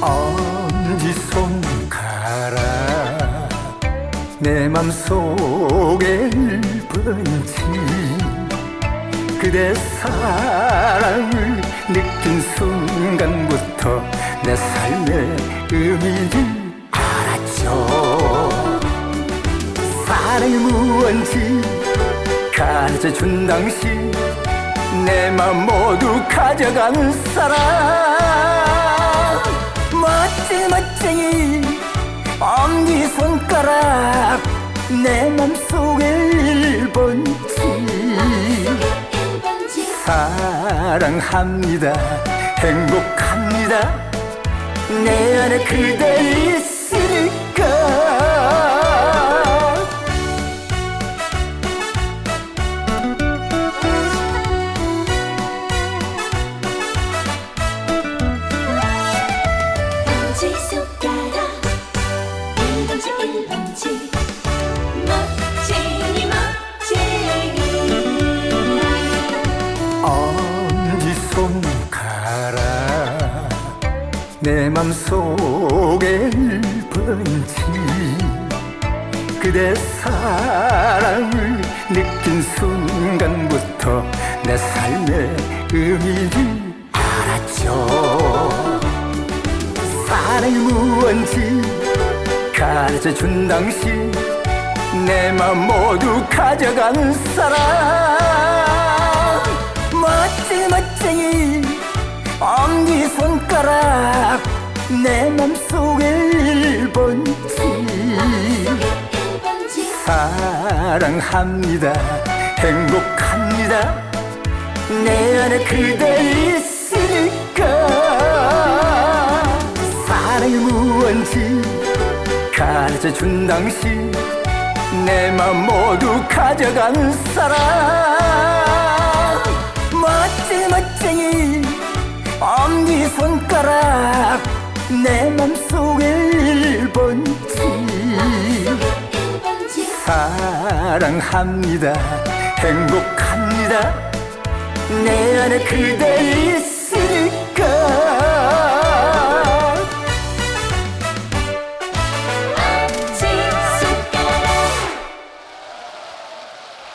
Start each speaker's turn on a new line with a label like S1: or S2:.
S1: 엄지 손가락 내 맘속에 일분지 그대 사랑을 느낀 순간부터 내 삶의 의미를 알았죠. 사랑이 무언지 가르쳐준 당시 내 맘 모두 가져간 사랑. 손가락 내 맘속에 1번지. 사랑합니다. 행복합니다. 내 안에 그대 있으니 내 맘속에 1번지. 그대 사랑을 느낀 순간부터 내 삶의 의미를 알았죠. 사랑이 무언지 가르쳐준 당시 내맘 모두 가져간 사람 엄지손가락 내 맘속에 1번지
S2: 1번지
S1: 사랑합니다 행복합니다. 내 안에 그대 있으니까. 사랑이 무언지 가르쳐준 당시 내맘 모두 가져간 사람 손가락 내 맘속에 1번지.
S2: 1번지
S1: 사랑합니다 행복합니다. 내 안에 그대 있으니까